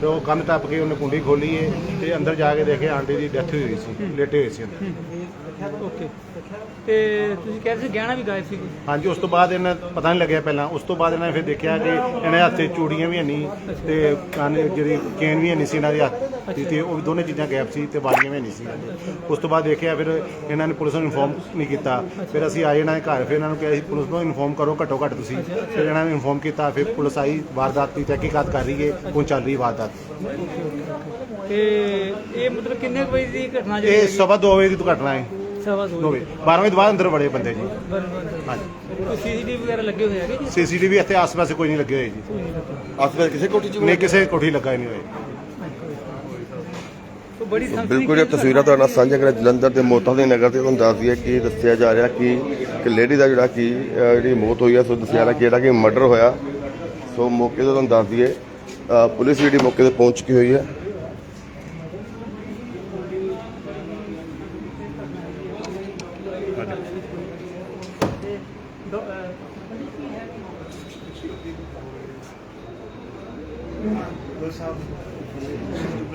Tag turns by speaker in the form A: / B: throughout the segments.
A: ਤੇ ਉਹ ਕੰਨ ਟੱਪ ਕੇ ਉਹਨੇ ਕੁੰਡੀ ਖੋਲੀ ਏ ਤੇ ਅੰਦਰ ਜਾ ਕੇ ਦੇਖਿਆ ਆਂਟੀ ਦੀ ਡੈਥ ਹੋਈ ਸੀ ਲੇਟੇ ਹੋਏ ਸੀ ਅੰਦਰ।
B: ਓਕੇ। ਤੇ ਤੁਸੀਂ ਕਹਿ ਰਹੇ ਸੀ ਗਹਿਣਾ ਵੀ ਗਾਇਬ ਸੀ ਕੋਈ?
A: ਹਾਂਜੀ ਉਸ ਤੋਂ ਬਾਅਦ ਇਹਨਾਂ ਪਤਾ ਨਹੀਂ ਲੱਗਿਆ ਪਹਿਲਾਂ। ਉਸ ਤੋਂ ਬਾਅਦ ਇਹਨਾਂ ਨੇ ਫਿਰ ਦੇਖਿਆ ਕਿ ਇਹਨਾਂ ਦੇ ਹੱਥ 'ਚ ਚੂੜੀਆਂ ਵੀ ਨਹੀਂ ਤੇ ਕੰਨ ਜਿਹੜੀ ਚੇਨ ਵੀ ਨਹੀਂ ਸੀ ਇਹਨਾਂ ਦੇ ਹੱਥ ਦੀ ਤੇ ਉਹ ਦੋਨੇ ਚੀਜ਼ਾਂ ਗਾਇਬ ਸੀ ਤੇ ਵਾਲੀਆਂ ਵੀ ਨਹੀਂ ਸੀ ਉਸ ਤੋਂ ਬਾਅਦ ਦੇਖਿਆ ਫਿਰ ਇਹਨਾਂ ਨੇ ਪੁਲਿਸ ਨੂੰ ਇਨਫੋਰਮ ਨਹੀਂ ਕੀਤਾ। ਫਿਰ ਅਸੀਂ ਆਏ ਇਹਨਾਂ ਦੇ ਘਰ ਫਿਰ ਇਹਨਾਂ ਨੂੰ ਕਿਹਾ ਸੀ ਪੁਲਿਸ ਨੂੰ ਇਨਫੋਰਮ ਕਰੋ ਘੱਟੋ ਘੱਟ ਤੁਸੀਂ। ਫਿਰ ਇਹਨਾਂ ਨੇ ਇਨਫੋਰਮ ਕੀਤਾ ਫਿਰ ਪੁਲਿਸ ਆਈ ਵਾਰਦਾਤ ਦੀ ਤਹਿਕੀਕਾਤ ਕਰ ਰਹੀ ਹੈ ਹੁਣ ਚੱਲ ਰਹੀ ਵਾਰਦਾਤ।
B: ਤੇ ਇਹ ਮਤਲਬ ਕਿੰਨੇ ਕੁ ਵਜੇ ਦੀ ਘਟਨਾ
A: ਇਹ ਸਵਾ ਦੋ ਵਜੇ ਦੀ ਘਟਨਾ ਹੈ।
B: ਸਵਾ ਦੋ
A: ਦੋ ਵਜੇ। 12 ਵਜੇ ਤੋਂ ਬਾਅਦ ਅੰਦਰ ਵੜੇ ਬੰਦੇ ਜੀ। ਹਾਂਜੀ।
B: ਕੋਈ ਸੀਸੀਟੀਵੀ ਵਗੈਰਾ ਲੱਗੇ ਹੋਏ ਹੈਗੇ ਜੀ?
A: ਸੀਸੀਟੀਵੀ ਇੱਥੇ ਆਸ-ਪਾਸੇ ਕੋਈ ਨਹੀਂ ਲੱਗੇ ਹੋਏ ਜੀ।
C: ਆਸ-ਪਾਸ ਕਿਸੇ ਕੋਠੀ 'ਚ
A: ਨਹੀਂ ਕਿਸੇ ਕੋਠੀ ਲੱਗਾ ਹੀ ਨਹੀਂ ਹੋਏ।
B: ਤਾਂ ਬੜੀ ਸੰਸਦੀ
C: ਬਿਲਕੁਲ ਇਹ ਤਸਵੀਰਾਂ ਤੁਹਾਡੇ ਨਾਲ ਸਾਂਝਾ ਕਰਾਂ ਜਲੰਧਰ ਦੇ ਮੋਤਾ ਦੇ ਨਗਰ ਤੇ ਤੁਹਾਨੂੰ ਦੱਸ ਦਈਏ ਕਿ ਦੱਸਿਆ ਜਾ ਰਿਹਾ ਕਿ ਕਿ ਲੇਡੀ ਦਾ ਜਿਹੜਾ ਕਿ ਅਹ, ਜਿਹੜੀ ਮੌਤ ਹੋਈ ਹੈ ਸੋ ਦੱਸਿਆ ਜਾ ਰਿਹਾ ਕਿ ਜਿਹੜਾ ਕਿ ਮਰਡਰ ਹੋਇਆ। ਸੋ ਮੌਕੇ ਤੇ ਤੁਹਾਨੂੰ ਦੱਸ ਦਈਏ ਪੁਲਿਸ ਜਿਹੜੀ ਮੌਕੇ ਤੇ ਪਹੁੰਚ ਚੁੱਕੀ ਹੋਈ ਹੈ।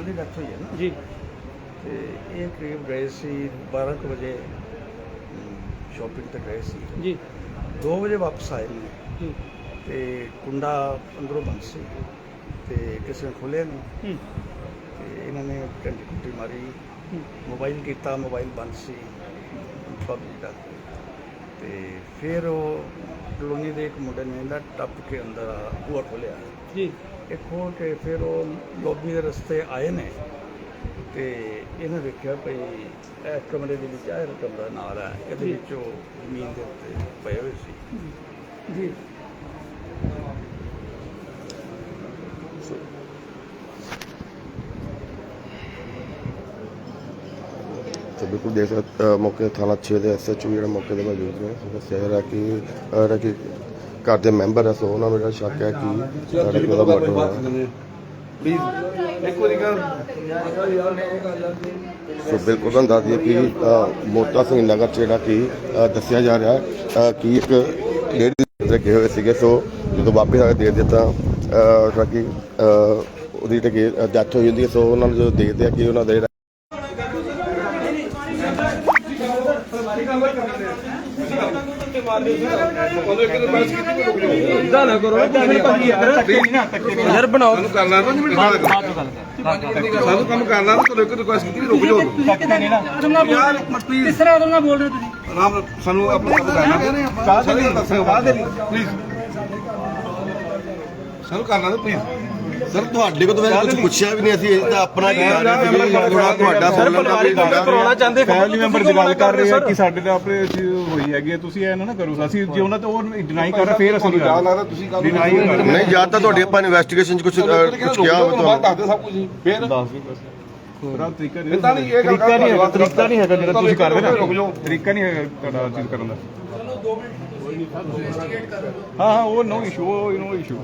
D: ਦੀ ਡੈਥ ਹੋਈ ਹੈ ਨਾ
B: ਜੀ।
D: ਤੇ ਇਹ ਕਰੀਬ ਗਏ ਸੀ 12 ਕੁ ਵਜੇ ਸ਼ਾਪਿੰਗ ਤੇ ਗਏ ਸੀ।
B: ਜੀ।
D: 2 ਵਜੇ ਵਾਪਸ ਆਏ।
B: ਜੀ।
D: ਤੇ ਕੁੰਡਾ ਅੰਦਰੋਂ ਬੰਦ ਸੀ। ਤੇ ਕਿਸੇ ਨੇ ਖੋਲ੍ਹਿਆ ਨਹੀਂ
B: ਹੂੰ,
D: ਤੇ ਇਹਨਾਂ ਨੇ ਘੰਟੀ ਕੁੰਟੀ ਮਾਰੀ। ਮੋਬਾਈਲ ਕੀਤਾ ਮੋਬਾਈਲ ਬੰਦ ਸੀ। ਪਬਲਿਕ ਦਾ ਤੇ ਫਿਰ ਉਹ ਕਲੋਨੀ ਦੇ ਇੱਕ ਮੁੰਡੇ ਨੇ ਇਹਦਾ ਟੱਪ ਕੇ ਅੰਦਰ ਬੂਹਾ ਖੋਲ੍ਹਿਆ।
B: ਜੀ।
D: ਇਹ ਖੋਲ ਕੇ ਫਿਰ ਉਹ ਲੌਬੀ ਦੇ ਰਸਤੇ ਆਏ ਨੇ। ਤੇ ਇਹਨੇ ਵੇਖਿਆ ਭਈ ਇਹ ਕਮਰੇ ਦੇ ਵਿੱਚ ਆਹ ਕਮਰਾ ਨਾਲ ਹੈ ਇਹਦੇ ਵਿੱਚ ਉਹ ਜ਼ਮੀਨ ਦੇ ਉੱਤੇ ਪਏ ਹੋਏ ਸੀ।
B: ਜੀ।
C: ਬਿਲਕੁਲ ਦੇਖ ਸਕਦੇ ਮੌਕੇ ਤੇ ਥਾਣਾ 6 ਦੇ ਐਸਐਚਓ ਜਿਹੜਾ ਮੌਕੇ ਤੇ ਮੌਜੂਦ ਨੇ ਦੱਸਿਆ ਜਾ ਰਿਹਾ ਕਿ ਜਿਹੜਾ ਕਿ ਘਰ ਦੇ ਮੈਂਬਰ ਹੈ ਸੋ ਉਹਨਾਂ ਨੂੰ ਜਿਹੜਾ ਸ਼ੱਕ ਹੈ ਕਿ ਸਾਡੇ ਕੋਲ ਦਾ ਮਰਡਰ ਹੋਇਆ। ਸੋ ਬਿਲਕੁਲ ਤੁਹਾਨੂੰ ਦੱਸ ਦਈਏ ਕਿ ਮੋਤਾ ਸਿੰਘ ਨਗਰ 'ਚ ਜਿਹੜਾ ਕਿ ਦੱਸਿਆ ਜਾ ਰਿਹਾ ਕਿ ਇੱਕ ਲੇਡੀ ਗਏ ਹੋਏ ਸੀਗੇ ਸੋ ਜਦੋਂ ਵਾਪਸ ਆ ਕੇ ਦੇ ਦਿੱਤਾ ਜਿਹੜਾ ਕਿ ਉਹਦੀ ਜਿਹੜੀ ਡੈਥ ਹੈ ਸੋ ਉਹਨਾਂ ਨੂੰ ਜਦੋਂ ਦੇਖਦੇ ਆ ਕਿ ਉਹਨਾਂ ਦਾ ਜਿਹੜਾ
E: ਯਾਰ ਬਣਾਓ। ਸਾਨੂੰ ਕਰਨਾ ਤਾਂ ਨਹੀਂ ਮਿੰਟ ਸਾਨੂੰ ਕੰਮ ਕਰਨਾ ਤਾਂ ਤੁਹਾਨੂੰ ਇੱਕ ਰਿਕੁਐਸਟ ਕੀਤੀ ਰੁਕ ਜਾਓ। ਯਾਰ ਪਲੀਜ਼
B: ਕਿਸ ਤਰ੍ਹਾਂ ਉਹਨਾਂ ਬੋਲ ਰਹੇ ਹੋ ਤੁਸੀਂ?
E: ਆਰਾਮ ਨਾਲ ਸਾਨੂੰ ਆਪਣਾ ਕੰਮ ਕਰਨਾ। ਚਾਹ ਦੇ ਲਈ। ਪਲੀਜ਼ ਸਾਨੂੰ ਕਰਨਾ ਤਾਂ ਪਲੀਜ਼
C: ਸਰ ਤੁਹਾਡੇ ਕੋਲ ਤਾਂ ਵੈਸੇ ਕੁਝ ਪੁੱਛਿਆ ਵੀ ਨਹੀਂ ਅਸੀਂ ਇਹ ਤਾਂ ਆਪਣਾ ਹੀ ਕਰ ਰਹੇ ਸੀ ਥੋੜਾ ਤੁਹਾਡਾ
E: ਸਰ,
C: ਬੋਲਣ ਦਾ ਵੀ
E: ਕਰਾਉਣਾ ਚਾਹੁੰਦੇ
F: ਫੈਮਿਲੀ ਮੈਂਬਰ ਦੀ ਗੱਲ ਕਰ ਰਹੇ ਆ ਕਿ ਸਾਡੇ ਤਾਂ ਆਪਣੇ ਹੋਈ ਹੈਗੀ ਤੁਸੀਂ ਇਹ ਨਾ ਨਾ ਕਰੋ ਅਸੀਂ ਜੇ ਉਹਨਾਂ ਤੇ ਉਹ ਡਿਨਾਈ ਕਰ ਰਹੇ ਫੇਰ ਅਸੀਂ ਨਹੀਂ
E: ਜਾ ਲੱਗਦਾ ਤੁਸੀਂ ਗੱਲ।
C: ਨਹੀਂ ਜਾਂ ਤਾਂ ਤੁਹਾਡੀ ਆਪਾਂ ਇਨਵੈਸਟੀਗੇਸ਼ਨ 'ਚ ਕੁਝ ਕੁਝ ਕਿਹਾ ਹੋਵੇ ਤੁਹਾਨੂੰ।
E: ਦੱਸ ਦੇ ਸਭ ਕੁਝ ਫੇਰ।
F: ਦੱਸ ਦਿਓ ਬਸ ਤਰੀਕਾ ਨਹੀਂ ਤਰੀਕਾ ਨਹੀਂ ਹੈਗਾ
E: ਕਰ-
F: ਤਰੀਕਾ ਨਹੀਂ ਹੈਗਾ ਜਿਹੜਾ ਤੁਸੀਂ ਕਰ ਰਹੇ
E: ਰੁਕ
F: ਨਾ।
E: ਜਾਓ।
F: ਤਰੀਕਾ ਨਹੀਂ ਹੈਗਾ ਤੁਹਾਡਾ ਚੀਜ਼ ਕਰਨ ਦਾ। ਹਾਂ ਹਾਂ ਉਹ ਨੋ ਇਸ਼ੂ ਉਹ ਨੋ ਇਸ਼ੂ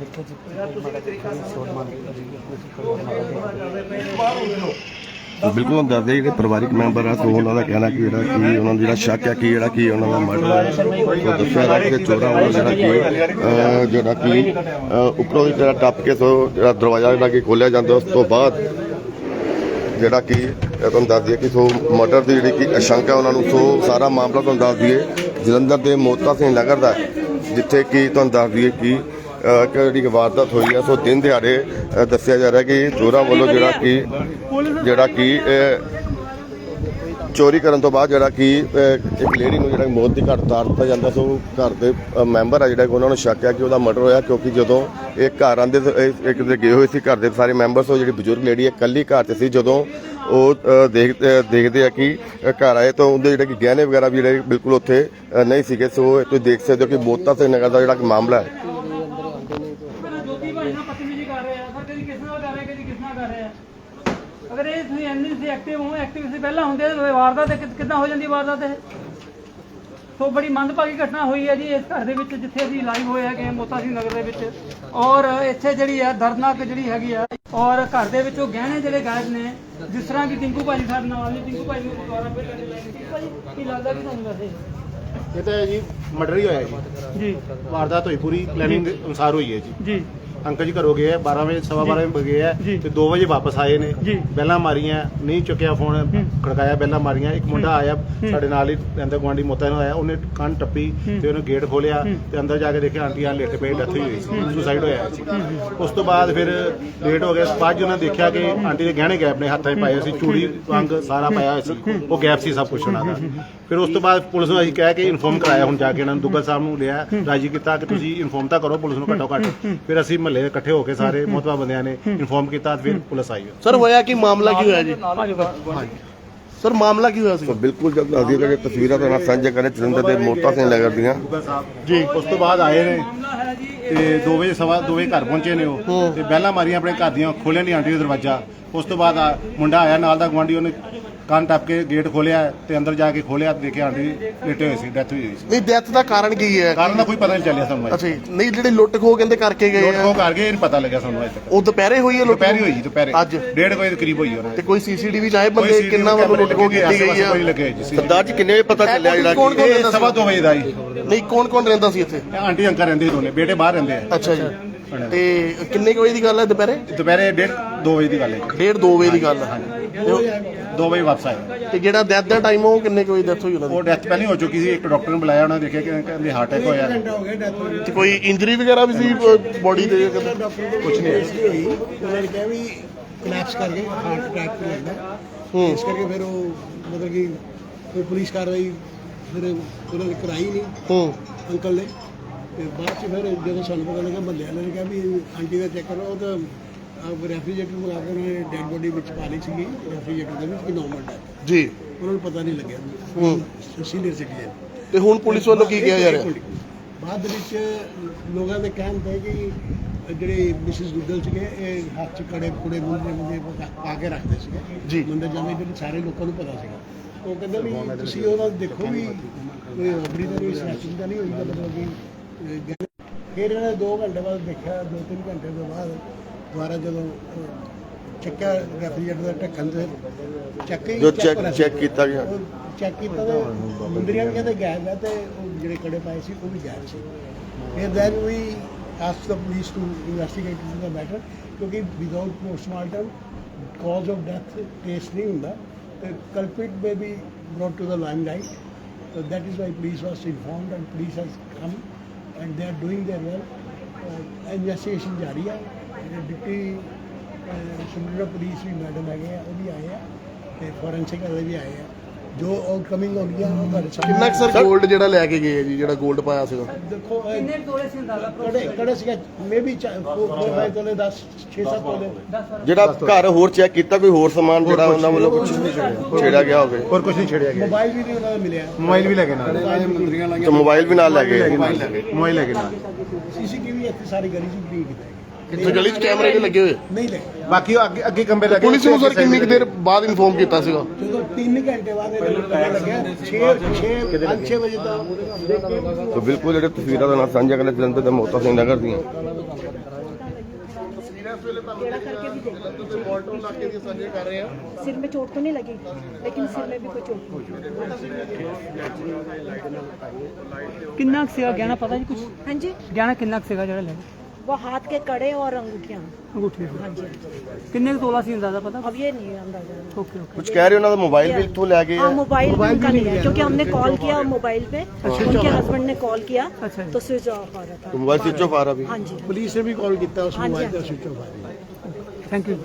C: ਬਿਲਕੁਲ ਤੁਹਾਨੂੰ ਦੱਸਦੇ ਜਿਹੜੇ ਪਰਿਵਾਰਿਕ ਮੈਂਬਰ ਆ ਸੋ ਉਹਨਾਂ ਦਾ ਕਹਿਣਾ ਕਿ ਜਿਹੜਾ ਕਿ ਉਹਨਾਂ ਦਾ ਜਿਹੜਾ ਸ਼ੱਕ ਹੈ ਕਿ ਜਿਹੜਾ ਕਿ ਉਹਨਾਂ ਦਾ ਮਰਡਰ ਹੈ ਦੱਸਿਆ ਜਾ ਕਿ ਚੋਰਾਂ ਵੱਲੋਂ ਜਿਹੜਾ ਕਿ ਜਿਹੜਾ ਕਿ ਅਹ, ਉੱਪਰੋਂ ਜਿਹੜਾ ਟੱਪ ਕੇ ਸੋ ਜਿਹੜਾ ਦਰਵਾਜ਼ਾ ਜਿਹੜਾ ਕਿ ਖੋਲਿਆ ਜਾਂਦਾ ਉਸ ਤੋਂ ਬਾਅਦ ਜਿਹੜਾ ਕਿ ਤੁਹਾਨੂੰ ਦੱਸ ਦਈਏ ਕਿ ਸੋ ਮਰਡਰ ਦੀ ਜਿਹੜੀ ਕਿ ਅਸ਼ੰਕਾ ਉਹਨਾਂ ਨੂੰ ਸੋ ਸਾਰਾ ਮਾਮਲਾ ਤੁਹਾਨੂੰ ਦੱਸ ਦਈਏ। ਜਲੰਧਰ ਦੇ ਮੋਤਾ ਸਿੰਘ ਨਗਰ ਦਾ ਜਿੱਥੇ ਕਿ ਤੁਹਾਨੂੰ ਦੱਸ ਦਈਏ ਕਿ ਅਹ, ਜਿਹੜੀ ਵਾਰਦਾਤ ਹੋਈ ਹੈ ਸੋ ਦਿਨ ਦਿਹਾੜੇ ਦੱਸਿਆ ਜਾ ਰਿਹਾ ਕਿ ਚੋਰਾਂ ਵੱਲੋਂ ਜਿਹੜਾ ਕਿ ਜਿਹੜਾ ਕਿ ਚੋਰੀ ਕਰਨ ਤੋਂ ਬਾਅਦ ਜਿਹੜਾ ਕਿ ਅਹ, ਇੱਕ ਲੇਡੀ ਨੂੰ ਜਿਹੜਾ ਕਿ ਮੌਤ ਦੀ ਘਾਟ ਉਤਾਰ ਦਿੱਤਾ ਜਾਂਦਾ ਸੋ ਘਰ ਦੇ ਅਹ, ਮੈਂਬਰ ਆ ਜਿਹੜਾ ਕਿ ਉਹਨਾਂ ਨੂੰ ਸ਼ੱਕ ਹੈ ਕਿ ਉਹਦਾ ਮਰਡਰ ਹੋਇਆ ਕਿਉਂਕਿ ਜਦੋਂ ਇਹ ਘਰ ਆਂਦੇ ਇੱਕ ਦੇ ਗਏ ਹੋਏ ਸੀ ਘਰ ਦੇ ਸਾਰੇ ਮੈਂਬਰ ਸੋ ਜਿਹੜੀ ਬਜ਼ੁਰਗ ਲੇਡੀ ਹੈ ਇਕੱਲੀ ਘਰ 'ਚ ਸੀ ਜਦੋਂ ਉਹ ਅਹ, ਦੇਖ ਅਹ, ਦੇਖਦੇ ਆ ਕਿ ਅਹ, ਘਰ ਆਏ ਤਾਂ ਉਹਦੇ ਜਿਹੜੇ ਕਿ ਗਹਿਣੇ ਵਗੈਰਾ ਵੀ ਜਿਹੜੇ ਬਿਲਕੁਲ ਉੱਥੇ ਅਹ, ਨਹੀਂ ਸੀਗੇ ਸੋ ਤੁਸੀਂ ਦੇਖ ਸਕਦੇ ਹੋ ਕਿ ਮੋਤਾ ਸਿੰਘ ਨਗਰ ਦਾ ਜਿਹੜਾ ਕਿ ਮਾਮਲਾ ਹੈ
B: ਜੋਤੀ ਭਾਈ ਨਾਲ ਪਤਨੀ ਕਰ ਰਹੇ ਆ ਸਰ ਕਦੀ ਕਿਸ ਨਾਲ ਕਰ ਰਹੇ ਕਦੀ ਕਿਸ ਨਾਲ ਕਰ ਰਹੇ ਆ ਅਗਰ ਇਹ ਤੁਸੀਂ ਐਨਜੀ ਸੀ ਐਕਟਿਵ ਹੋ ਐਕਟਿਵ ਸੀ ਪਹਿਲਾਂ ਹੁੰਦੇ ਵਾਰਦਾਤ ਕਿ- ਕਿੱਦਾਂ ਹੋ ਜਾਂਦੀ ਵਾਰਦਾਤ ਇਹ? ਸੋ ਬੜੀ ਮੰਦਭਾਗੀ ਘਟਨਾ ਹੋਈ ਹੈ ਜੀ ਇਸ ਘਰ ਦੇ ਵਿੱਚ ਜਿੱਥੇ ਅਸੀਂ ਲਾਈਵ ਹੋਏ ਹੈਗੇ ਮੋਤਾ ਸਿੰਘ ਨਗਰ ਦੇ ਵਿੱਚ। ਔਰ ਇੱਥੇ ਜਿਹੜੀ ਹੈ ਦਰਦਨਾਕ ਜਿਹੜੀ ਹੈਗੀ ਆ ਔਰ ਘਰ ਦੇ ਵਿੱਚੋਂ ਗਹਿਣੇ ਜਿਹੜੇ ਗਾਇਬ ਨੇ ਜਿਸ ਤਰ੍ਹਾਂ ਕਿ ਟਿੰਕੂ ਭਾਜੀ ਸਾਡੇ ਨਾਲ ਨੇ ਟਿੰਕੂ ਭਾਜੀ ਨੂੰ ਦੁਬਾਰਾ ਫਿਰ ਭਾਜੀ ਕੀ ਲੱਗਦਾ ਕਿ ਤੁਹਾਨੂੰ ਵੈਸੇ?
A: ਇਹ ਤਾਂ ਜੀ ਮਰਡਰ ਹੀ ਹੋਇਆ ਜੀ।
B: ਜੀ।
A: ਵਾਰਦਾਤ ਹੋਈ ਪੂਰੀ ਪਲੈਨਿੰਗ ਅਨੁਸਾਰ ਹੋਈ ਹੈ ਜੀ।
B: ਜੀ।
A: ਅੰਕਲ ਜੀ ਘਰੋਂ ਗਏ ਆ 12 ਵਜੇ ਸਵਾ 12 ਵਜੇ ਗਏ ਆ
B: ਜੀ।
A: ਤੇ 2 ਵਜੇ ਵਾਪਸ ਆਏ ਨੇ।
B: ਜੀ।
A: ਬੈਲਾਂ ਮਾਰੀਆਂ ਨਹੀਂ ਚੁੱਕਿਆ ਫੋਨ ਖੜਕਾਇਆ ਬੈਲਾਂ ਮਾਰੀਆਂ। ਇੱਕ ਮੁੰਡਾ ਆਇਆ ਸਾਡੇ ਨਾਲ ਹੀ ਰਹਿੰਦਾ ਗੁਆਂਢੀ ਮੋਤਾ ਨੂੰ ਆਇਆ ਉਹਨੇ ਕੰਨ ਟੱਪੀ ਤੇ ਉਹਨੇ ਗੇਟ ਖੋਲਿਆ ਤੇ ਅੰਦਰ ਜਾ ਕੇ ਦੇਖਿਆ ਆਂਟੀ ਆ ਲੇਟ ਪਈ ਡੈਥ ਹੋਈ ਸੀ ਸੁਸਾਈਡ ਹੋਇਆ ਸੀ। ਉਸ ਤੋਂ ਬਾਅਦ ਫਿਰ ਲੇਟ ਹੋ ਗਿਆ ਬਾਅਦ 'ਚ ਉਹਨਾਂ ਦੇਖਿਆ ਕਿ ਆਂਟੀ ਦੇ ਗਹਿਣੇ ਗੈਪ ਨੇ ਹੱਥਾਂ 'ਚ ਪਾਏ ਸੀ ਚੂੜੀ ਅੰਗ ਸਾਰਾ ਪਾਇਆ ਹੋਇਆ ਸੀ ਉਹ ਗੈਪ ਸੀ ਸਭ ਕੁਛ ਉਹਨਾਂ ਦਾ। ਫਿਰ ਉਸ ਤੋਂ ਬਾਅਦ ਪੁਲਿਸ ਨੂੰ ਅਸੀਂ ਕਹਿ ਕੇ ਇਨਫੋਰਮ ਕਰਾਇਆ ਹੁਣ ਜਾ ਕੇ ਇਹਨਾਂ ਨੂੰ ਦੁੱਗਲ ਸਾਹਿਬ ਨੂੰ ਲਿਆ ਰਾਜੀ ਕੀਤਾ ਕਿ ਤੁਸੀਂ ਇਨਫੋਰਮ ਤਾਂ ਕਰੋ ਪੁਲਿਸ ਨੂੰ ਘੱਟੋ ਘੱਟ। ਫਿਰ ਅਸੀਂ ਮਹੱਲੇ ਇਕੱਠੇ ਹੋ ਕੇ ਸਾਰੇ ਮੋਤਬਾ ਬੰਦਿਆਂ ਨੇ ਇਨਫੋਰਮ ਕੀਤਾ ਫਿਰ ਪੁਲਿਸ ਆਈ
G: ਸਰ ਹੋਇਆ ਕੀ? ਮਾਮਲਾ ਕੀ ਹੋਇਆ ਜੀ? ਸਰ ਮਾਮਲਾ ਕੀ ਹੋਇਆ ਸੀ?
C: ਸੋ ਬਿਲਕੁਲ ਜਦ ਅਸੀਂ ਜਿਹੜੇ ਤਸਵੀਰਾਂ ਤੋਂ ਨਾਲ ਸਾਂਝੇ ਕਰੇ ਜਲੰਧਰ ਦੇ ਮੋਤਾ ਸਿੰਘ ਨਗਰ ਦੀਆਂ।
A: ਸਾਹਿਬ ਜੀ ਉਸ ਤੋਂ ਬਾਅਦ ਆਏ ਨੇ ਤੇ 2 ਵਜੇ ਸਵਾ 2 ਵਜੇ ਘਰ ਪਹੁੰਚੇ ਨੇ ਉਹ। ਤੇ ਬੈਲਾਂ ਮਾਰੀਆਂ ਆਪਣੇ ਘਰ ਦੀਆਂ ਖੋਲਿਆ ਨਹੀਂ ਆਂਟੀ ਦਾ ਦਰਵਾਜ਼ਾ। ਉਸ ਤੋਂ ਬਾਅਦ ਆ ਮੁੰਡਾ ਆਇਆ ਨਾਲ ਦਾ ਗੁਆਂਢੀ ਉਹਨੇ ਕੰਨ ਟੱਪ ਕੇ ਗੇਟ ਖੋਲਿਆ ਤੇ ਅੰਦਰ ਜਾ ਕੇ ਖੋਲਿਆ ਤੇ ਦੇਖਿਆ ਆਂਟੀ ਲੇਟੇ ਹੋਏ ਸੀ ਡੈਥ ਹੋਈ ਹੋਈ ਸੀ।
G: ਨਹੀਂ ਡੈਥ ਦਾ ਕਾਰਨ ਕੀ ਹੈ?
A: ਕਾਰਨ ਦਾ ਕੋਈ ਪਤਾ ਨਹੀਂ ਚੱਲਿਆ ਸਾਨੂੰ
G: ਅੱਛਾ ਜੀ ਨਹੀਂ ਜਿਹੜੇ ਲੁੱਟ ਖੋ ਕਹਿੰਦੇ ਕਰਕੇ ਗਏ
A: ਲੋਟ
G: ਆ।
A: ਖੋ ਕਰ ਗਏ ਇਹ ਨਹੀਂ ਪਤਾ ਲੱਗਿਆ ਸਾਨੂੰ ਅਜੇ ਤੱਕ।
G: ਉਹ ਦੁਪਹਿਰੇ ਹੋਈ ਹੈ ਲੁੱਟ
A: ਦੁਪਹਿਰੀ ਹੋਈ ਜੀ ਦੁਪਹਿਰੇ।
G: ਅੱਜ।
A: ਡੇਢ ਕੁ ਵਜੇ ਦੇ ਕਰੀਬ ਹੋਈ ਉਹਨਾਂ
G: ਤੇ
A: ਦੀ
G: ਕੋਈ ਸੀਸੀਟੀਵੀ ਚ ਆਏ
A: ਕੋਈ
G: ਬੰਦੇ ਕਿੰਨਾ ਵੱਲੋਂ ਲੁੱਟ ਖੋ ਕੀਤੀ ਗਈ
A: ਆਸੇ-ਪਾਸੇ ਕੋਈ
G: ਹੈ
A: ਲੱਗੇ ਜੀ ਸੀ
C: ਸਰਦਾਰ ਜੀ ਕਿੰਨੇ ਵਜੇ ਪਤਾ ਚੱਲਿਆ ਜਿਹੜਾ
G: ਕੌਣ
A: ਇਹ
G: ਰਹਿੰਦਾ
A: ਸਵਾ
G: ਸੀ?
A: 2 ਵਜੇ ਦਾ ਜੀ।
G: ਨਹੀਂ ਕੌਣ ਕੌਣ ਰਹਿੰਦਾ ਸੀ ਇੱਥੇ?
A: ਇਹ ਆਂਟੀ ਅੰਕਲ ਰਹਿੰਦੇ ਸੀ ਦੋਨੇ ਬੇਟੇ ਬਾਹਰ ਰਹਿੰਦੇ ਆ।
G: ਅੱਛਾ ਜੀ। ਤੇ ਕਿੰਨੇ ਕੁ ਵਜੇ ਦੀ ਗੱਲ ਹੈ ਦੁਪਹਿਰੇ?
A: ਦੁਪਹਿਰੇ ਡੇਢ 2 ਵਜੇ ਦੀ ਗੱਲ ਹੈ।
G: ਡੇਢ 2 ਵਜੇ ਦੀ ਗੱਲ ਹੈ।
A: 2 ਵਜੇ ਵਾਪਸ ਆਏ।
G: ਤੇ ਜਿਹੜਾ ਡੈਥ ਦਾ ਟਾਈਮ ਉਹ ਕਿੰਨੇ ਕੁ ਵਜੇ ਡੈਥ ਹੋਈ ਉਹਨਾਂ
A: ਉਹ ਡੈਥ ਪਹਿਲਾਂ ਹੀ ਹੋ ਚੁੱਕੀ ਸੀ। ਇੱਕ ਡਾਕਟਰ ਨੂੰ ਬੁਲਾਇਆ ਉਹਨਾਂ ਨੇ ਦੇਖਿਆ ਕਿ ਕਹਿੰਦੇ ਹਾਰਟ ਅਟੈਕ ਹੋਇਆ।
G: ਦੀ ਤੇ ਕੋਈ ਇੰਜਰੀ ਵਗੈਰਾ ਵੀ ਸੀ ਬੋਡੀ ਤੇ
A: ਕੁਝ ਨਹੀਂ
H: ਹੋਈ ਉਹਨਾਂ ਨੇ ਕਿਹਾ ਵੀ ਕਲੈਪਸ ਕਰਕੇ ਹਾਰਟ ਅਟੈਕ ਤੇ ਲੱਗਦਾ
G: ਹੂੰ।
H: ਇਸ ਕਰਕੇ ਫਿਰ ਉਹ ਮਤਲਬ ਕਿ ਕੋਈ ਪੁਲਿਸ ਕਾਰਵਾਈ ਫਿਰ ਉਹਨਾਂ ਨੇ ਕਰਾਈ ਨਹੀਂ
G: ਹੂੰ।
H: ਅੰਕਲ ਨੇ। ਤੇ ਬਾਅਦ ਚ ਫਿਰ ਜਦੋਂ ਸਾਨੂੰ ਪਤਾ ਲੱਗਾ ਮਹੱਲੇ ਵਾਲਿਆਂ ਨੇ ਕਿਹਾ ਵੀ ਆਂਟੀ ਦਾ ਚੈੱਕ ਕਰੋ ਉਹ ਤਾਂ ਰੈਫਰੀਜਰੇਟਰ ਮੰਗਾ ਕੇ ਉਹਨਾਂ ਨੇ ਡੈਡ ਬੋਡੀ ਵਿੱਚ ਪਾ ਲਈ ਸੀਗੀ ਰੈਫਰੀਜਰੇਟਰ ਦੇ ਵਿੱਚ ਕਿ ਨਾਰਮਲ ਡੈਥ
G: ਜੀ।
H: ਉਹਨਾਂ ਨੂੰ ਪਤਾ ਨਹੀਂ ਲੱਗਿਆ।
G: ਹੂੰ।
H: ਸੀਨੀਅਰ ਸਿਟੀਜ਼ਨ
G: ਤੇ ਹੁਣ ਪੁਲਿਸ ਵੱਲੋਂ ਕੀ ਕਿਹਾ ਜਾ ਰਿਹਾ?
H: ਬਾਅਦ ਵਿੱਚ ਲੋਕਾਂ ਦੇ ਕਹਿਣ ਤੇ ਕਿ ਜਿਹੜੇ ਮਿਸਿਸ ਦੁੱਗਲ ਸੀਗੇ ਇਹ ਹੱਥ 'ਚ ਕੜੇ ਕੁੜੇ ਮੁੰਡੇ ਮੁੰਡੇ ਪਾ ਕੇ ਰੱਖਦੇ ਸੀਗੇ।
G: ਜੀ।
H: ਮੰਦਰ ਜਾਂਦੇ ਜਿਹੜੇ ਸਾਰੇ ਲੋਕਾਂ ਨੂੰ ਪਤਾ ਸੀਗਾ। ਉਹ ਕਹਿੰਦਾ ਵੀ ਤੁਸੀਂ ਉਹਨਾਂ ਨੂੰ ਦੇਖੋ ਵੀ ਕੋਈ ਰੋਬਰੀ ਦਾ ਕੋਈ ਸਨੈਚਿੰਗ ਦਾ ਨਹੀਂ ਹੋਈ ਮਤਲਬ ਕਿ ਫਿਰ ਇਹਨਾਂ ਨੇ 2 ਘੰਟੇ ਬਾਅਦ ਦੇਖਿਆ 2-3 ਘੰਟੇ ਤੋਂ ਬਾਅਦ ਦੁਬਾਰਾ ਜਦੋਂ ਚੱਕਿਆ ਰੈਫਰੀਜਰੇਟਰ ਦਾ ਢੱਕਣ ਤੇ ਚੱਕ
C: ਜੋ ਚੈੱਕ ਚੈੱਕ। ਕੀਤਾ ਗਿਆ।
H: ਚੈੱਕ ਕੀਤਾ ਤੇ ਮੁੰਦਰੀਆਂ ਵੀ ਕਹਿੰਦੇ ਗਾਇਬ ਹੈ ਤੇ ਉਹ ਜਿਹੜੇ ਕੜੇ ਪਾਏ ਸੀ ਉਹ ਵੀ ਗਾਇਬ ਸੀ। ਫਿਰ then we ask the police to investigate in the matter ਕਿਉਂਕਿ without postmortem cause of death test ਨਹੀਂ ਹੁੰਦਾ। ਤੇ culprit may be brought to the limelight so that is why police was informed and police has come and they are doing their well uh, investigation ਜਾਰੀ ਹੈ ਜਿਹੜੇ deputy superintendent police ਵੀ madam ਹੈਗੇ ਆ ਉਹ ਵੀ ਆਏ ਆ ਤੇ ਫੋਰੈਂਸਿਕ ਵਾਲੇ ਵੀ ਆਏ ਆ। ਜੋ ਆਊਟਕਮਿੰਗ ਹੋਣੀ ਆ ਉਹ ਤੁਹਾਡੇ ਸਾਹਮਣੇ
G: ਕਿੰਨਾ ਕੁ ਸਰ 골ਡ ਜਿਹੜਾ ਲੈ ਕੇ ਗਏ ਆ ਜੀ ਜਿਹੜਾ 골ਡ ਪਾਇਆ ਸੀਗਾ?
H: ਦੇਖੋ ਅਹ,
B: ਕਿੰਨੇ ਤੋਲੇ ਸੀ ਅੰਦਾਜ਼ਾ
H: ਕੜੇ ਕੜੇ ਸੀਗਾ ਮੇਬੀ 4 5 ਤੋਲੇ 10 6 7 ਤੋਲੇ
C: ਜਿਹੜਾ ਘਰ ਹੋਰ ਚੈੱਕ ਕੀਤਾ ਕੋਈ ਹੋਰ ਸਮਾਨ ਜਿਹੜਾ ਉਹਨਾਂ ਵੱਲੋਂ ਕੁਝ ਛੇੜਿਆ? ਗਿਆ ਹੋਵੇ।
A: ਹੋਰ ਕੁਝ ਨਹੀਂ ਛੇੜਿਆ ਗਿਆ।
H: ਮੋਬਾਈਲ ਵੀ ਨਹੀਂ ਉਹਨਾਂ ਦਾ ਮਿਲਿਆ।
A: ਮੋਬਾਈਲ ਵੀ ਲੈ ਗਏ ਨਾਲ।
C: ਤੇ ਮੋਬਾਈਲ ਵੀ ਨਾਲ ਲੈ ਗਏ।
A: ਮੋਬਾਈਲ ਲੈ ਗਏ ਨਾਲ।
H: ਸੀਸੀਟੀਵੀ ਇੱਥੇ ਸਾਰੀ ਗਲੀ 'ਚ ਵੀ ਕੀਤਾ
G: ਤੇ ਗਲੀ 'ਚ ਕੈਮਰੇ ਵੀ ਲੱਗੇ ਹੋਏ
H: ਨਹੀਂ ਲੈ
A: ਬਾਕੀ ਉਹ ਅੱਗੇ ਅੱਗੇ ਕੰਬੇ ਲੱਗੇ
G: ਪੁਲਿਸ ਨੂੰ ਸਰ ਕਿੰਨੀ ਕੁ ਦੇਰ ਬਾਅਦ ਇਨਫੋਰਮ ਕੀਤਾ ਸੀਗਾ
H: ਜਦੋਂ 3 ਘੰਟੇ ਬਾਅਦ ਇਹ ਪਤਾ ਲੱਗਿਆ 6 6 5 6 ਵਜੇ ਤੱਕ
C: ਸੋ ਬਿਲਕੁਲ ਜਿਹੜੇ ਤਸਵੀਰਾਂ ਦਾ ਨਾਲ ਸਾਂਝਾ ਕਰੇ ਜਲੰਧਰ ਦੇ ਮੋਤਾ ਸਿੰਘ ਨਗਰ ਦੀਆਂ
I: सिर में चोट तो नहीं लगी लेकिन सिर में भी कोई चोट नहीं
B: ਕਿੰਨਾ ਕੁ ਸੀਗਾ ਗਹਿਣਾ ਪਤਾ ਜੀ ਕੁਝ
I: हाँ जी
B: ਗਹਿਣਾ ਕਿੰਨਾ ਕੁ ਸੀਗਾ ਜਿਹੜਾ ਲੈ ਗਏ
I: वो हाथ के कड़े और अंगूठियाँ
B: ਅੰਗੂਠੀ
I: हाँ जी हाँ जी।
B: ਕਿੰਨੇ ਕੁ ਤੋਲਾ ਸੀ ਅੰਦਾਜ਼ਾ ਪਤਾ
I: अब ये नहीं है अंदाजा
B: ਓਕੇ ਓਕੇ
C: ਕੁਝ ਕਹਿ ਰਹੇ ਉਹਨਾਂ ਦਾ ਮੋਬਾਈਲ ਵੀ ਇੱਥੋਂ ਲੈ ਗਏ
I: हाँ
C: ਆ
I: मोबाइल भी उनका नहीं है क्योंकि हमने कॉल किया मोबाइल पे उनके हस्बैंड ने कॉल किया
B: अच्छा जी।
I: तो स्विच ऑफ आ रहा था
C: ਮੋਬਾਈਲ ਸਵਿਚ ਆਫ ਆ ਰਿਹਾ ਵੀ
I: हाँ जी
H: ਪੁਲਿਸ ਨੇ ਵੀ ਕਾਲ ਕੀਤਾ ਉਸ
I: ਹਾਂਜੀ,
H: ਮੋਬਾਈਲ ਦਾ
I: ਹਾਂਜੀ।
H: ਸਵਿਚ ਆਫ ਆ ਰਿਹਾ
B: ਥੈਂਕ ਯੂ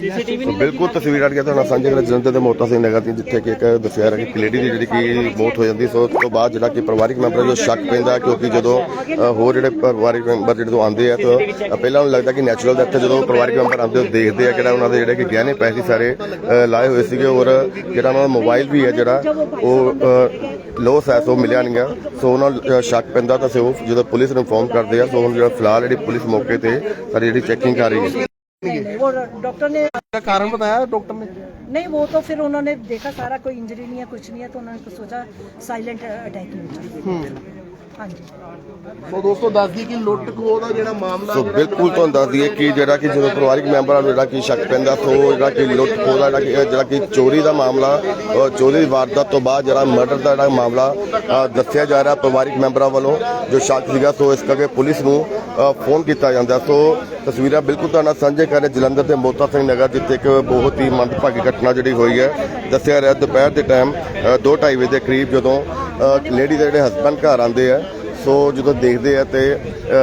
C: ਸੋ ਬਿਲਕੁਲ ਤਸਵੀਰਾਂ ਜਿਹੜੀਆਂ ਤੁਹਾਡੇ ਨਾਲ ਸਾਂਝੇ ਕਰੇ ਜਲੰਧਰ ਦੇ ਮੋਤਾ ਸਿੰਘ ਨਗਰ ਦੀ ਜਿੱਥੇ ਕਿ ਇੱਕ ਦੱਸਿਆ ਰਿਹਾ ਕਿ ਇੱਕ ਲੇਡੀ ਦੀ ਜਿਹੜੀ ਕਿ ਮੌਤ ਹੋ ਜਾਂਦੀ ਸੋ ਉਸ ਤੋਂ ਬਾਅਦ ਜਿਹੜਾ ਕਿ ਪਰਿਵਾਰਿਕ ਮੈਂਬਰ ਜੋ ਸ਼ੱਕ ਪੈਂਦਾ ਕਿਉਂਕਿ ਜਦੋਂ ਅ, ਹੋਰ ਜਿਹੜੇ ਪਰਿਵਾਰਿਕ ਮੈਂਬਰ ਜਦੋਂ ਆਉਂਦੇ ਆ ਤਾਂ ਅ, ਪਹਿਲਾਂ ਨੂੰ ਲੱਗਦਾ ਕਿ ਨੈਚੁਰਲ ਡੈਥ ਜਦੋਂ ਪਰਿਵਾਰਿਕ ਮੈਂਬਰ ਆਉਂਦੇ ਉਹ ਦੇਖਦੇ ਆ ਕਿਹੜਾ ਉਹਨਾਂ ਦੇ ਜਿਹੜੇ ਕਿ ਗਹਿਣੇ ਪੈਸੇ ਸਾਰੇ ਅ, ਲਾਏ ਹੋਏ ਸੀਗੇ ਔਰ ਜਿਹੜਾ ਉਹਨਾਂ ਦਾ ਮੋਬਾਈਲ ਵੀ ਹੈ ਜਿਹੜਾ ਉਹ ਲੋਸ ਹੈ ਸੋ ਮਿਲਿਆ ਨਹੀਂ ਗਾ ਸੋ ਉਹਨਾਂ ਨੂੰ ਅ, ਸ਼ੱਕ ਪੈਂਦਾ ਤਾਂ ਸੋ ਜਦੋਂ ਪੁਲਿਸ ਨੂੰ ਇਨਫੋਰਮ ਕਰਦੇ ਆ ਸੋ ਹੁਣ ਜਿਹੜਾ ਫਿਲਹਾਲ ਜਿਹੜੀ ਪੁਲਿਸ ਮੌਕੇ ਤੇ ਸਾਰੀ ਜਿਹੜੀ ਚੈਕਿੰਗ ਕਰ ਰਹੀ ਹੈ।
I: वो डॉक्टर ने
G: का कारण बताया डॉक्टर ने
I: नहीं वो तो फिर उन्होंने देखा सारा कोई इंजरी नहीं है कुछ नहीं है तो उन्होंने तो सोचा साइलेंट अटैक ही हुआ ਹਾਂਜੀ
G: ਸੋ ਦੋਸਤੋ ਦੱਸਦੀ ਕਿ ਲੁੱਟ ਖੋਹ ਦਾ ਜਿਹੜਾ ਮਾਮਲਾ
C: ਸੋ ਬਿਲਕੁਲ ਤੁਹਾਨੂੰ ਦੱਸ ਦਈਏ ਕਿ ਜਿਹੜਾ ਕਿ ਜਦੋਂ ਪਰਿਵਾਰਿਕ ਮੈਂਬਰਾਂ ਨੂੰ ਜਿਹੜਾ ਕਿ ਸ਼ੱਕ ਪੈਂਦਾ ਸੋ ਜਿਹੜਾ ਕਿ ਲੁੱਟ ਖੋਹ ਦਾ ਜਿਹੜਾ ਕਿ ਇਹ ਜਿਹੜਾ ਕਿ ਚੋਰੀ ਦਾ ਮਾਮਲਾ ਅ, ਚੋਰੀ ਦੀ ਵਾਰਦਾਤ ਤੋਂ ਬਾਅਦ ਜਿਹੜਾ ਮਰਡਰ ਦਾ ਜਿਹੜਾ ਮਾਮਲਾ ਅ, ਦੱਸਿਆ ਜਾ ਰਿਹਾ ਪਰਿਵਾਰਿਕ ਮੈਂਬਰਾਂ ਵੱਲੋਂ ਜੋ ਸ਼ੱਕ ਸੀਗਾ ਸੋ ਇਸ ਕਰਕੇ ਪੁਲਿਸ ਨੂੰ ਅ, ਫੋਨ ਕੀਤਾ ਜਾਂਦਾ ਸੋ ਤਸਵੀਰਾਂ ਬਿਲਕੁਲ ਤੁਹਾਡੇ ਨਾਲ ਸਾਂਝੇ ਕਰ ਰਹੇ ਜਲੰਧਰ ਦੇ ਮੋਤਾ ਸਿੰਘ ਨਗਰ, ਜਿੱਥੇ ਇੱਕ ਬਹੁਤ ਹੀ ਮੰਦਭਾਗੀ ਘਟਨਾ ਜਿਹੜੀ ਹੋਈ ਹੈ। ਦੱਸਿਆ ਰਿਹਾ ਦੁਪਹਿਰ ਦੇ ਟਾਈਮ 2:30 ਵਜੇ ਦੇ ਕਰੀਬ ਜਦੋਂ ਲੇਡੀ ਦੇ ਜਿਹੜੇ ਹਸਬੰਡ ਘਰ ਆਉਂਦੇ ਆ, ਸੋ ਜਦੋਂ ਦੇਖਦੇ ਆ ਤੇ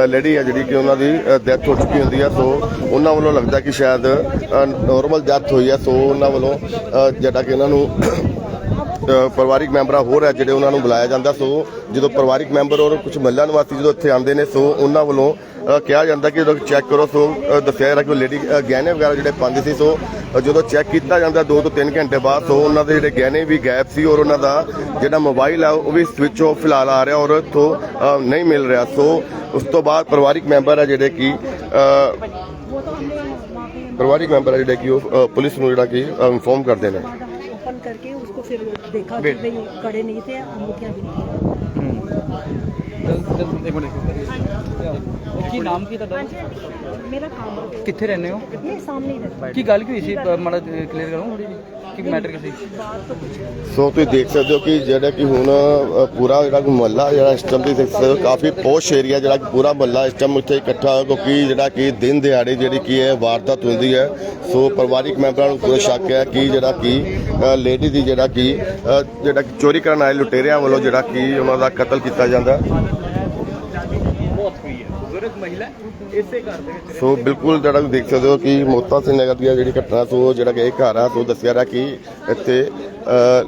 C: ਲੇਡੀ ਆ ਜਿਹੜੀ ਕਿ ਉਹਨਾਂ ਦੀ ਡੈਥ ਹੋ ਚੁੱਕੀ ਹੁੰਦੀ ਆ, ਸੋ ਉਹਨਾਂ ਵੱਲੋਂ ਲੱਗਦਾ ਕਿ ਸ਼ਾਇਦ ਨੋਰਮਲ ਡੈਥ ਹੋਈ ਆ, ਸੋ ਉਹਨਾਂ ਵੱਲੋਂ ਜਿਹੜਾ ਕਿ ਇਹਨਾਂ ਨੂੰ ਪਰਿਵਾਰਿਕ ਮੈਂਬਰਾਂ ਹੋਰ ਹੈ ਜਿਹੜੇ ਉਹਨਾਂ ਨੂੰ ਬੁਲਾਇਆ ਜਾਂਦਾ। ਸੋ ਜਦੋਂ ਪਰਿਵਾਰਿਕ ਮੈਂਬਰ ਔਰ ਕੁਝ ਮੱਲਾ ਨਿਵਾਸੀ ਜਦੋਂ ਇੱਥੇ ਆਉਂਦੇ ਨੇ, ਸੋ ਉਹਨਾਂ ਵੱਲੋਂ ਕਿਹਾ ਜਾਂਦਾ ਕਿ ਚੈੱਕ ਕਰੋ, ਸੋ ਦੱਸਿਆ ਜਾਂਦਾ ਕਿ ਲੇਡੀ ਗਹਿਣੇ ਵਗੈਰਾ ਜਿਹੜੇ ਪਾਉਂਦੇ ਸੀ। ਸੋ ਜਦੋਂ ਚੈੱਕ ਕੀਤਾ ਜਾਂਦਾ 2 ਤੋਂ 3 ਘੰਟੇ ਬਾਅਦ, ਸੋ ਉਹਨਾਂ ਦੇ ਜਿਹੜੇ ਗਹਿਣੇ ਵੀ ਗਾਇਬ ਸੀ ਔਰ ਉਹਨਾਂ ਦਾ ਜਿਹੜਾ ਮੋਬਾਈਲ ਹੈ ਉਹ ਵੀ ਸਵਿਚ ਆਫ ਫਿਲਹਾਲ ਆ ਰਿਹਾ ਔਰ ਤੋਂ ਨਹੀਂ ਮਿਲ ਰਿਹਾ। ਸੋ ਉਸ ਤੋਂ ਬਾਅਦ ਪਰਿਵਾਰਿਕ ਮੈਂਬਰ ਹੈ ਜਿਹੜੇ ਕਿ ਪਰਿਵਾਰਿਕ ਮੈਂਬਰ ਹੈ ਜਿਹੜੇ ਕਿ ਉਹ ਪੁਲਿਸ ਨੂੰ ਜਿਹੜਾ ਕਿ ਇਨਫੋਰਮ ਕਰਦੇ ਨੇ।
I: देखा कि भाई कड़े नहीं थे अंगूठियाँ भी नहीं
B: ਹਾਂਜੀ ਨਾਮ ਕੀ ਤੁਹਾਡਾ?
I: ਮੇਰਾ ਕੰਮ
B: ਕਿੱਥੇ ਰਹਿੰਦੇ ਹੋ?
I: ਇਹ ਸਾਹਮਣੇ ਹੀ
B: ਕੀ ਗੱਲ ਕੀ ਹੋਈ ਸੀ? ਮਾੜਾ ਕਲੀਅਰ ਕਰੋ ਕੀ ਮੈਟਰ ਕੀ ਸੀ।
C: ਸੋ ਤੁਸੀਂ ਦੇਖ ਸਕਦੇ ਹੋ ਕਿ ਜਿਹੜਾ ਕਿ ਹੁਣ ਪੂਰਾ ਜਿਹੜਾ ਮੁਹੱਲਾ ਜਿਹੜਾ ਇਸ ਟਾਈਮ ਤੁਸੀਂ ਦੇਖ ਸਕਦੇ ਹੋ ਕਾਫੀ ਪੋਸ਼ ਏਰੀਆ ਜਿਹੜਾ ਪੂਰਾ ਮੁਹੱਲਾ ਇਸ ਟਾਈਮ ਉੱਥੇ ਇਕੱਠਾ ਹੋਇਆ ਕਿਉਂਕਿ ਜਿਹੜਾ ਕਿ ਦਿਨ ਦਿਹਾੜੇ ਜਿਹੜੀ ਕੀ ਹੈ ਵਾਰਦਾਤ ਹੁੰਦੀ ਹੈ। ਸੋ ਪਰਿਵਾਰਿਕ ਮੈਂਬਰਾਂ ਨੂੰ ਪੂਰਾ ਸ਼ੱਕ ਹੈ ਕਿ ਜਿਹੜਾ ਕਿ ਲੇਡੀ ਦੀ ਜਿਹੜਾ ਕਿ ਜਿਹੜਾ ਚੋਰੀ ਕਰਨ ਆਏ ਲੁਟੇਰਿਆਂ ਵੱਲੋਂ ਜਿਹੜਾ ਕਿ ਉਹਨਾਂ ਦਾ ਕਤਲ ਕੀਤਾ ਜਾਂਦਾ। ਸੋ ਬਿਲਕੁਲ ਜਿਹੜਾ ਤੁਸੀਂ ਦੇਖ ਸਕਦੇ ਹੋ ਕਿ ਮੋਤਾ ਸਿੰਘ ਨਗਰ ਦੀ ਜਿਹੜੀ ਘਟਨਾ, ਸੋ ਜਿਹੜਾ ਕਿ ਇਹ ਘਰ ਆ, ਸੋ ਦੱਸਿਆ ਰਿਹਾ ਕਿ ਇੱਥੇ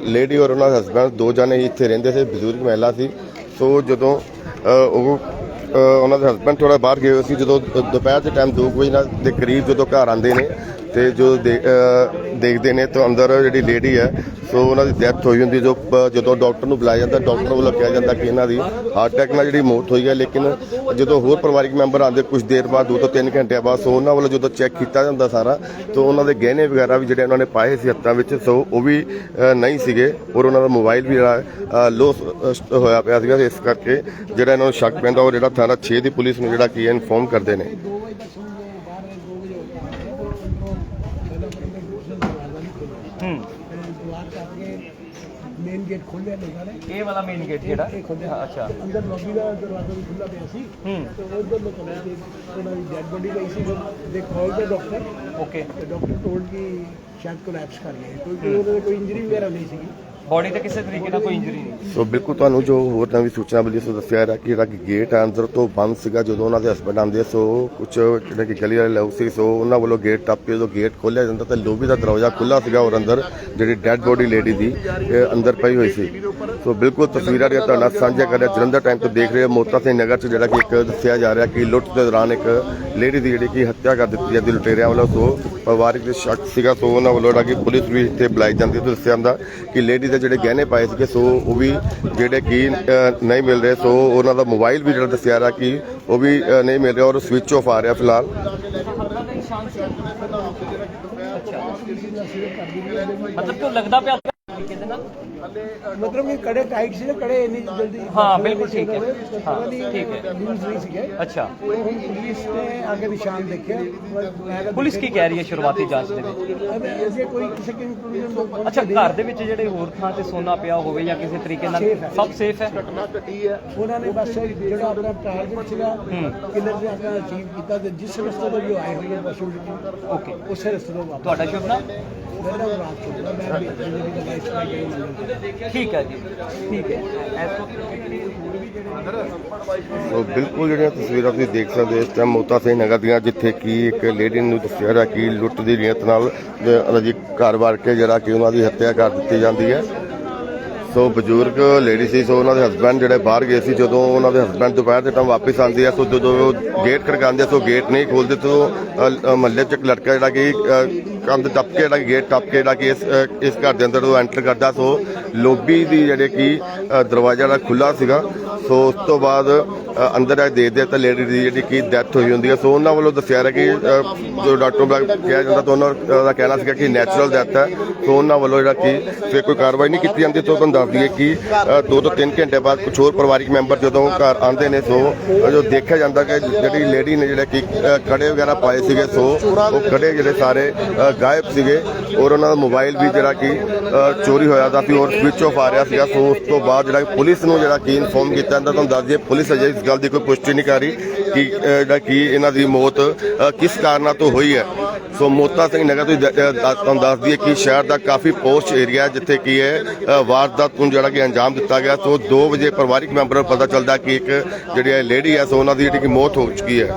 C: ਲੇਡੀ ਔਰ ਉਹਨਾਂ ਦਾ ਹਸਬੰਡ ਦੋ ਜਣੇ ਹੀ ਇੱਥੇ ਰਹਿੰਦੇ ਸੀ, ਬਜ਼ੁਰਗ ਮਹਿਲਾ ਸੀ। ਸੋ ਜਦੋਂ ਉਹ ਉਹਨਾਂ ਦੇ ਹਸਬੰਡ ਥੋੜਾ ਬਾਹਰ ਗਏ ਹੋਏ ਸੀ, ਜਦੋਂ ਦੁਪਹਿਰ ਦੇ ਟਾਈਮ 2 ਵਜੇ ਨਾਲ ਦੇ ਕਰੀਬ ਜਦੋਂ ਘਰ ਆਉਂਦੇ ਨੇ ਤੇ ਜੋ ਦੇਖਦੇ ਨੇ ਤਾਂ ਅੰਦਰ ਜਿਹੜੀ ਲੇਡੀ ਹੈ, ਸੋ ਉਹਨਾਂ ਦੀ ਡੈਥ ਹੋਈ ਹੁੰਦੀ ਜੋ ਜਦੋਂ ਡਾਕਟਰ ਨੂੰ ਬੁਲਾਇਆ ਜਾਂਦਾ ਡਾਕਟਰ ਵੱਲੋਂ ਕਿਹਾ ਜਾਂਦਾ ਕਿ ਇਹਨਾਂ ਦੀ ਹਾਰਟ ਅਟੈਕ ਨਾਲ ਜਿਹੜੀ ਮੌਤ ਹੋਈ ਹੈ, ਲੇਕਿਨ ਜਦੋਂ ਹੋਰ ਪਰਿਵਾਰਿਕ ਮੈਂਬਰ ਆਉਂਦੇ ਕੁਝ ਦੇਰ ਬਾਅਦ, ਦੋ ਤੋਂ ਤਿੰਨ ਘੰਟਿਆਂ ਬਾਅਦ, ਸੋ ਉਹਨਾਂ ਵੱਲੋਂ ਜਦੋਂ ਚੈੱਕ ਕੀਤਾ ਜਾਂਦਾ ਸਾਰਾ, ਤਾਂ ਉਹਨਾਂ ਦੇ ਗਹਿਣੇ ਵਗੈਰਾ ਵੀ ਜਿਹੜੇ ਉਹਨਾਂ ਨੇ ਪਾਏ ਸੀ ਹੱਥਾਂ ਵਿੱਚ, ਸੋ ਉਹ ਵੀ ਨਹੀਂ ਸੀਗੇ, ਔਰ ਉਹਨਾਂ ਦਾ ਮੋਬਾਈਲ ਵੀ ਜਿਹੜਾ ਲੋ ਹੋਇਆ ਪਿਆ ਸੀਗਾ, ਇਸ ਕਰਕੇ ਜਿਹੜਾ ਇਹਨਾਂ ਨੂੰ ਸ਼ੱਕ ਪੈਂਦਾ, ਉਹ ਜਿਹੜਾ ਥਾਣਾ 6 ਦੀ ਪੁਲਿਸ ਨੂੰ ਜਿਹੜਾ ਕੀ ਹੈ ਇਨਫੋਰਮ ਕਰਦੇ ਨੇ।
H: ਗੇਟ ਖੋਲ੍ਹਿਆ ਲੋਕਾਂ ਨੇ।
B: ਇਹ ਵਾਲਾ ਮੇਨ ਗੇਟ ਜਿਹੜਾ?
H: ਇਹ ਖੋਲ੍ਹਿਆ।
B: ਅੱਛਾ।
H: ਅੰਦਰ ਲੌਬੀ ਦਾ ਦਰਵਾਜ਼ਾ ਵੀ ਖੁੱਲ੍ਹਾ ਪਿਆ ਸੀ। ਹੂੰ। ਤੇ ਉਧਰ ਲੋਕਾਂ ਨੇ ਉਹਨਾਂ ਦੀ ਡੈਡ ਬੋਡੀ ਪਈ ਸੀ। They call the doctor
B: okay
H: ਤੇ ਡਾਕਟਰ ਟੋਲਡ ਕਿ ਸ਼ਾਇਦ ਕੋਲੈਪਸ ਕਰ ਗਿਆ। ਕਿਉਂਕਿ ਕੋਈ ਇੰਜਰੀ ਵਗੈਰਾ ਨਹੀਂ ਸੀਗੀ।
B: ਬੋਡੀ ਤੇ ਕਿਸੇ ਤਰੀਕੇ ਨਾਲ ਕੋਈ ਇੰਜਰੀ ਨਹੀਂ।
C: ਸੋ ਬਿਲਕੁਲ ਤੁਹਾਨੂੰ ਜੋ ਹੋਰ ਨਵੀਂ ਸੂਚਨਾ ਮਿਲੀ, ਸੋ ਦੱਸਿਆ ਰਿਹਾ ਕਿ ਜਿਹੜਾ ਕਿ ਗੇਟ ਹੈ ਅੰਦਰ ਤੋਂ ਬੰਦ ਸੀਗਾ, ਜਦੋਂ ਉਹਨਾਂ ਦੇ ਹਸਬੰਡ ਆਉਂਦੇ ਸੋ ਕੁਝ ਜਿਹੜੇ ਕਿ ਗਲੀ ਵਾਲੇ ਲੋਕ ਸੀ, ਸੋ ਉਹਨਾਂ ਵੱਲੋਂ ਗੇਟ ਟੱਪ ਕੇ ਜਦੋਂ ਗੇਟ ਖੋਲ੍ਹਿਆ ਜਾਂਦਾ, ਤਾਂ ਲੋਬੀ ਦਾ ਦਰਵਾਜ਼ਾ ਖੁੱਲਾ ਸੀਗਾ ਔਰ ਅੰਦਰ ਜਿਹੜੀ ਡੈੱਡ ਬੋਡੀ ਲੇਡੀ ਦੀ, ਇਹ ਅੰਦਰ ਪਈ ਹੋਈ ਸੀ। ਸੋ ਬਿਲਕੁਲ ਤਸਵੀਰਾਂ ਜਿਹੜੀਆਂ ਤੁਹਾਡੇ ਨਾਲ ਸਾਂਝਾ ਕਰ ਰਿਹਾ, ਜਲੰਧਰ ਟਾਈਮ ਤੋਂ ਦੇਖ ਰਹੇ ਹੋ, ਮੋਤਾ ਸਿੰਘ ਨਗਰ ਚ ਜਿਹੜਾ ਕਿ ਇੱਕ ਦੱਸਿਆ ਜਾ ਰਿਹਾ ਕਿ ਲੁੱਟ ਦੇ ਦੌਰਾਨ ਇੱਕ ਲੇਡੀ ਦੀ ਜਿਹੜੀ ਕਿ ਹੱਤਿਆ ਕਰ ਦਿੱਤੀ ਜਾਂਦੀ ਲੁਟੇਰਿਆਂ ਵੱਲੋਂ, ਸੋ ਪਰਿਵਾਰਿਕ ਦੇ ਸ਼ੱਕ ਸੀਗਾ, ਸੋ ਉਹਨਾਂ ਵੱਲੋਂ ਜਿਹੜਾ ਕਿ ਪੁਲਿਸ ਵੀ ਇੱਥੇ ਬੁਲਾਈ ਜਾਂਦੀ ਹੈ, ਤੇ ਦੱਸਿਆ ਜਾਂਦਾ ਕਿ ਲੇਡੀ ਦੇ ਜਿਹੜੇ ਗਹਿਣੇ ਪਾਏ ਸੀਗੇ, ਸੋ ਉਹ ਵੀ ਜਿਹੜੇ ਕਿ ਨਹੀਂ ਮਿਲ ਰਹੇ, ਸੋ ਉਹਨਾਂ ਦਾ ਮੋਬਾਈਲ ਵੀ ਜਿਹੜਾ ਦੱਸਿਆ ਰਿਹਾ ਕਿ ਉਹ ਵੀ ਨਹੀਂ ਮਿਲ ਰਿਹਾ ਔਰ ਸਵਿਚ ਆਫ ਆ ਰਿਹਾ ਫਿਲਹਾਲ।
B: ਮਤਲਬ ਕਿ ਲੱਗਦਾ ਪਿਆ ਤਰੀਕੇ ਦੇ ਨਾਲ
H: ਮਤਲਬ ਕਿ ਕੜੇ ਟਾਈਟ ਸੀ ਨਾ ਕੜੇ ਇੰਨੀ ਜਲਦੀ
B: ਹਾਂ, ਬਿਲਕੁਲ ਠੀਕ ਹੈ। ਹਾਂ, ਠੀਕ ਹੈ।
H: ਲੂਜ਼ ਨਹੀਂ ਸੀਗੇ
B: ਅੱਛਾ
H: ਪੁਲਿਸ ਨੇ ਅੱਗੇ ਨਿਸ਼ਾਨ ਦੇਖਿਆ
B: ਪੁਲਿਸ ਕੀ ਕਹਿ ਰਹੀ ਹੈ ਸ਼ੁਰੂਆਤੀ ਜਾਂਚ ਦੇ ਵਿੱਚ
H: ਅਜੇ ਕੋਈ ਕਿਸੇ ਕੰਕਲੂਜਨ ਤੋਂ
B: ਅੱਛਾ ਘਰ ਦੇ ਵਿੱਚ ਜਿਹੜੇ ਹੋਰ ਥਾਂ ਤੇ ਸੋਨਾ ਪਿਆ ਹੋਵੇ ਜਾਂ ਕਿਸੇ ਤਰੀਕੇ ਨਾਲ ਸਭ ਸੇਫ ਹੈ
H: ਉਹਨਾਂ ਨੇ ਬਸ ਜਿਹੜਾ ਆਪਣਾ ਟਾਰਗੇਟ ਸੀਗਾ ਕਿਲਰ ਨੇ ਆਪਣਾ ਅਚੀਵ ਕੀਤਾ ਤੇ ਜਿਸ ਰਸਤੇ ਤੋਂ ਵੀ ਆਏ ਹੋਏ ਬਸ
B: ਓਕੇ
H: ਉਸੇ ਰਸਤੇ ਤੋਂ ਵਾਪਸ
B: ਤੁਹਾਡਾ ਸ਼ੁਭ ਨਾਮ ਠੀਕ ਹੈ ਜੀ ਠੀਕ ਹੈ।
C: ਸੋ ਬਿਲਕੁਲ ਜਿਹੜੀਆਂ ਤਸਵੀਰਾਂ ਤੁਸੀਂ ਦੇਖ ਸਕਦੇ ਹੋ ਇਸ ਟਾਈਮ ਮੋਤਾ ਸਿੰਘ ਨਗਰ ਦੀਆਂ ਜਿੱਥੇ ਕਿ ਇੱਕ ਲੇਡੀ ਨੂੰ ਦੱਸਿਆ ਰਿਹਾ ਕਿ ਲੁੱਟ ਦੀ ਨੀਅਤ ਨਾਲ ਅ, ਉਹਨਾਂ ਕੇ ਜਿਹੜਾ ਕਿ ਉਹਨਾਂ ਦੀ ਹੱਤਿਆ ਕਰ ਦਿੱਤੀ ਜਾਂਦੀ ਹੈ। ਸੋ ਬਜ਼ੁਰਗ ਲੇਡੀ ਸੀ ਸੋ ਉਹਨਾਂ ਦੇ ਹਸਬੰਡ ਜਿਹੜੇ ਬਾਹਰ ਗਏ ਸੀ ਜਦੋਂ ਉਹਨਾਂ ਦੇ ਹਸਬੰਡ ਦੁਪਹਿਰ ਦੇ ਟਾਈਮ ਵਾਪਸ ਆਉਂਦੇ ਆ ਸੋ ਜਦੋਂ ਗੇਟ ਖੜਕਾਉਂਦੇ ਆ ਸੋ ਗੇਟ ਨਹੀਂ ਖੋਲਦੇ ਸੋ ਮਹੱਲੇ ਚ ਇੱਕ ਲੜਕਾ ਜਿਹੜਾ ਕਿ ਕੰਧ ਟੱਪ ਕੇ ਜਿਹੜਾ ਗੇਟ ਟੱਪ ਕੇ ਜਿਹੜਾ ਕਿ ਇਸ ਇਸ ਘਰ ਦੇ ਅੰਦਰ ਉਹ ਐਂਟਰ ਕਰਦਾ। ਸੋ ਲੋਬੀ ਦੀ ਜਿਹੜੇ ਕਿ ਦਰਵਾਜ਼ਾ ਜਿਹੜਾ ਖੁੱਲਾ ਸੀਗਾ। ਸੋ ਉਸ ਤੋਂ ਬਾਅਦ ਅੰਦਰ ਆ ਕੇ ਦੇਖਦੇ ਤਾਂ ਲੇਡੀ ਦੀ ਜਿਹੜੀ ਕਿ ਡੈਥ ਹੋਈ ਹੁੰਦੀ ਹੈ ਸੋ ਉਹਨਾਂ ਵੱਲੋਂ ਦੱਸਿਆ ਰਿਹਾ ਕਿ ਅ, ਜੋ ਡਾਕਟਰ ਦਾ ਕਿਹਾ ਜਾਂਦਾ ਤਾਂ ਉਹਨਾਂ ਦਾ ਕਹਿਣਾ ਸੀਗਾ ਕਿ ਨੈਚੁਰਲ ਡੈਥ ਹੈ। ਸੋ ਉਹਨਾਂ ਵੱਲੋਂ ਜਿਹੜਾ ਕਿ ਫਿਰ ਕੋਈ ਕਾਰਵਾਈ ਨਹੀਂ ਕੀਤੀ ਜਾਂਦੀ। ਤੋਂ ਤੁਹਾਨੂੰ ਦੱਸ ਦਈਏ ਕਿ ਅ, ਦੋ ਤੋਂ ਤਿੰਨ ਘੰਟੇ ਬਾਅਦ ਕੁਝ ਹੋਰ ਪਰਿਵਾਰਿਕ ਮੈਂਬਰ ਜਦੋਂ ਘਰ ਆਉਂਦੇ ਨੇ ਸੋ ਜੋ ਦੇਖਿਆ ਜਾਂਦਾ ਕਿ ਜਿਹੜੀ ਲੇਡੀ ਨੇ ਜਿਹੜੇ ਕਿ ਕੜੇ ਵਗੈਰਾ ਪਾਏ ਸੀਗੇ ਸੋ ਉਹ ਕੜੇ ਜਿਹੜੇ ਸਾਰੇ ਗਾਇਬ ਸੀਗੇ ਔਰ ਉਹਨਾਂ ਦਾ ਮੋਬਾਈਲ ਵੀ ਜਿਹੜਾ ਕਿ ਚੋਰੀ ਹੋਇਆ ਦਾ ਸੀ ਔਰ ਸਵਿਚ ਆਫ ਆ ਰਿਹਾ ਸੀਗਾ। ਸੋ ਉਸ ਤੋਂ ਬਾਅਦ ਜਿਹੜਾ ਕਿ ਪੁਲਿਸ ਨੂੰ ਜਿਹੜਾ ਕਿ ਇਨਫੋਰਮ ਕੀਤਾ ਜਾਂਦਾ, ਤੁਹਾਨੂੰ ਦੱਸ ਦਈਏ, ਪੁਲਿਸ ਅਜੇ ਇਸ ਗੱਲ ਦੀ ਕੋਈ ਪੁਸ਼ਟੀ ਨਹੀਂ ਕਰ ਰਹੀ ਕਿ ਜਿਹੜਾ ਕਿ ਇਹਨਾਂ ਦੀ ਮੌਤ ਕਿਸ ਕਾਰਨਾਂ ਤੋਂ ਹੋਈ ਹੈ। ਸੋ ਮੋਤਾ ਸਿੰਘ ਨਗਰ ਤੋਂ ਤੁਹਾਨੂੰ ਦੱਸ ਦਈਏ ਕਿ ਸ਼ਹਿਰ ਦਾ ਕਾਫੀ ਪੋਸਟ ਏਰੀਆ ਜਿੱਥੇ ਕੀ ਹੈ ਵਾਰਦਾਤ ਨੂੰ ਜਿਹੜਾ ਕਿ ਅੰਜਾਮ ਦਿੱਤਾ ਗਿਆ। ਸੋ 2 ਵਜੇ ਪਰਿਵਾਰਿਕ ਮੈਂਬਰਾਂ ਨੂੰ ਪਤਾ ਚੱਲਦਾ ਕਿ ਇੱਕ ਜਿਹੜੀ ਲੇਡੀ ਹੈ, ਸੋ ਉਹਨਾਂ ਦੀ ਜਿਹੜੀ ਕਿ ਮੌਤ ਹੋ ਚੁੱਕੀ ਹੈ।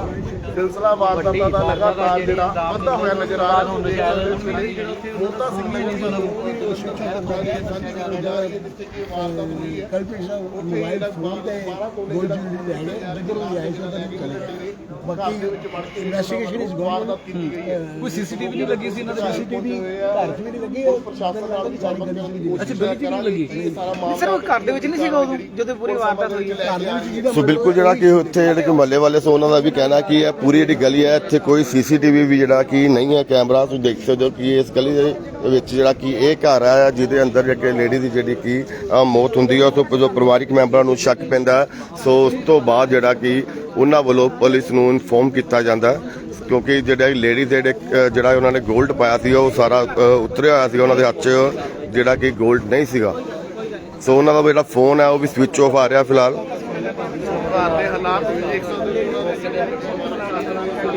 E: ਸਿਲਸਿਲਾ ਵਾਰਦਾਤਾਂ ਦਾ ਲਗਾਤਾਰ ਜਿਹੜਾ ਵੱਧਦਾ ਹੋਇਆ ਨਜ਼ਰ ਆ ਰਿਹਾ ਮੋਤਾ ਸਿੰਘ
H: ਕਲਪਿਤ ਦਾ ਮੋਬਾਈਲ ਫੋਨ ਤੇ ਗੋਲਡ ਜੁਐਲਰੀ ਲੈ ਗਏ ਬੱਜਰ ਨੂੰ ਆਏ ਸੋ ਤਾਂ ਚਲੇ ਗਏ ਬਾਕੀ ਇਨਵੈਸਟੀਗੇਸ਼ਨ ਇਜ਼ ਗੋਇੰਗ ਕੋਈ ਸੀਸੀਟੀਵੀ ਨਹੀਂ ਲੱਗੀ ਸੀ ਇਹਨਾਂ ਦੇ ਸੀਸੀਟੀਵੀ ਘਰ 'ਚ ਵੀ ਨਹੀਂ ਲੱਗੀ ਉਹ ਪ੍ਰਸ਼ਾਸਨ ਨਾਲ ਵੀ ਸਾਰੀ ਗਲੀ ਵੀ ਅੱਛਾ ਗਲੀ 'ਚ ਨਹੀਂ ਲੱਗੀ?
B: ਸਰ ਉਹ ਘਰ ਦੇ ਵਿੱਚ ਨਹੀਂ ਸੀਗਾ ਉਦੋਂ ਜਦੋਂ ਪੂਰੀ ਵਾਰਦਾਤ ਹੋਈ? ਹੈ
H: ਦੇ
C: ਸੋ ਬਿਲਕੁਲ ਜਿਹੜਾ ਕਿ ਉੱਥੇ ਜਿਹੜੇ ਕਿ ਮਹੱਲੇ ਵਾਲੇ ਸੋ ਉਹਨਾਂ ਦਾ ਵੀ ਕਹਿਣਾ ਕਿ ਇਹ ਪੂਰੀ ਜਿਹੜੀ ਗਲੀ ਹੈ, ਇੱਥੇ ਕੋਈ ਸੀਸੀਟੀਵੀ ਵੀ ਜਿਹੜਾ ਕਿ ਨਹੀਂ ਹੈ, ਕੈਮਰਾ ਤੁਸੀਂ ਦੇਖ ਸਕਦੇ ਹੋ ਕਿ ਇਸ ਗਲੀ ਦੇ ਵਿੱਚ ਜਿਹੜਾ ਕਿ ਇਹ ਘਰ ਆ, ਜਿਹਦੇ ਅੰਦਰ ਜਿਹੜੇ ਲੇਡੀ ਦੀ ਜਿਹੜੀ ਕਿ ਮੌਤ ਹੁੰਦੀ ਹੈ ਉਸੋਂ ਜੋ ਪਰਿਵਾਰਿਕ ਮੈਂਬਰਾਂ ਨੂੰ ਸ਼ੱਕ ਪੈਂਦਾ ਸੋ ਉਸ ਤੋਂ ਬਾਅਦ ਜਿਹੜਾ ਕਿ ਉਹਨਾਂ ਵੱਲੋਂ ਪੁਲਿਸ ਨੂੰ ਇਨਫੋਰਮ ਕੀਤਾ ਜਾਂਦਾ ਕਿਉਂਕਿ ਜਿਹੜਾ ਲੇਡੀ ਦੇ ਜਿਹੜਾ ਉਹਨਾਂ ਨੇ ਗੋਲਡ ਪਾਇਆ ਸੀ, ਉਹ ਸਾਰਾ ਉਤਰਿਆ ਹੋਇਆ ਸੀ, ਉਹਨਾਂ ਦੇ ਹੱਥ 'ਚ ਜਿਹੜਾ ਕਿ ਗੋਲਡ ਨਹੀਂ ਸੀਗਾ। ਸੋ ਉਹਨਾਂ ਦਾ ਜਿਹੜਾ ਫੋਨ ਹੈ, ਉਹ ਵੀ ਸਵਿਚ ਆਫ ਆ ਰਿਹਾ ਫਿਲਹਾਲ।